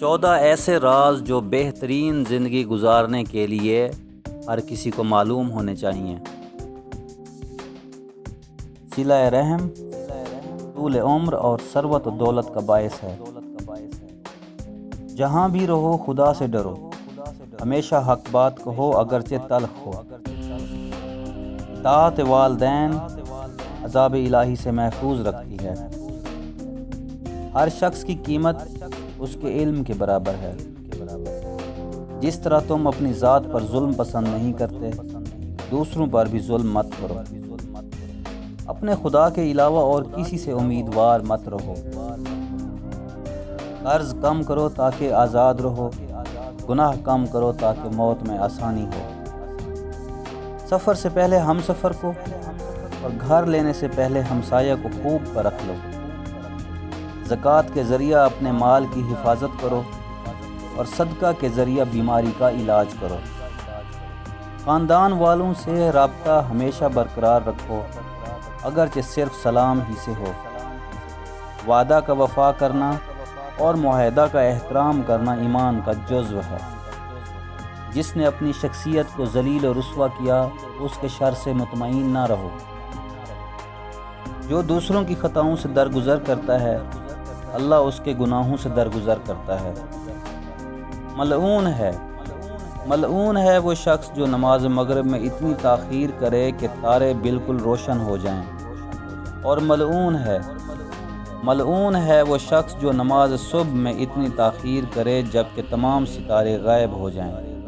चौदह ऐसे राज जो बेहतरीन ज़िंदगी गुजारने के लिए हर किसी को मालूम होने चाहिए। सिला रहम, तूल उम्र और सरवत दौलत का बायस है। जहाँ भी रहो, खुदा से डरो। हमेशा हक बात कहो, अगरचे तलख हो। तात वालदेन अजाब इलाही से महफूज रखती है। हर शख्स की कीमत उसके इल्म के बराबर है। जिस तरह तुम अपनी ज़ात पर जुल्म पसंद नहीं करते, दूसरों पर भी जुल्म मत करो। अपने खुदा के अलावा और किसी से उम्मीदवार मत रहो। कर्ज कम करो ताकि आज़ाद रहो। गुनाह कम करो ताकि मौत में आसानी हो। सफ़र से पहले हम सफ़र को और घर लेने से पहले हमसाया को खूब परख लो। ज़क़़त के ज़रिया अपने माल की हिफाजत करो और सदका के ज़रिया बीमारी का इलाज करो। ख़ानदान वालों से रबता हमेशा बरकरार रखो, अगरचे सिर्फ़ सलाम ही से हो। वादा का वफा करना और माहदा का एहतराम करना ईमान का जज्व है। जिसने अपनी शख्सियत को जलील और रसवा किया, उसके शर से मुतमिन ना रहो। जो दूसरों की ख़ताओं से दरगुजर करता है अल्लाह उसके गुनाहों से दरगुजर करता है। मलून है। मलून है वो शख्स जो नमाज़ मगरब में इतनी ताख़ीर करे कि तारे बिल्कुल रोशन हो जाएँ। और मलून है। मलून है वो शख्स जो नमाज़ सुबह में इतनी ताख़ीर करे जबकि तमाम सितारे गायब हो जाएँ।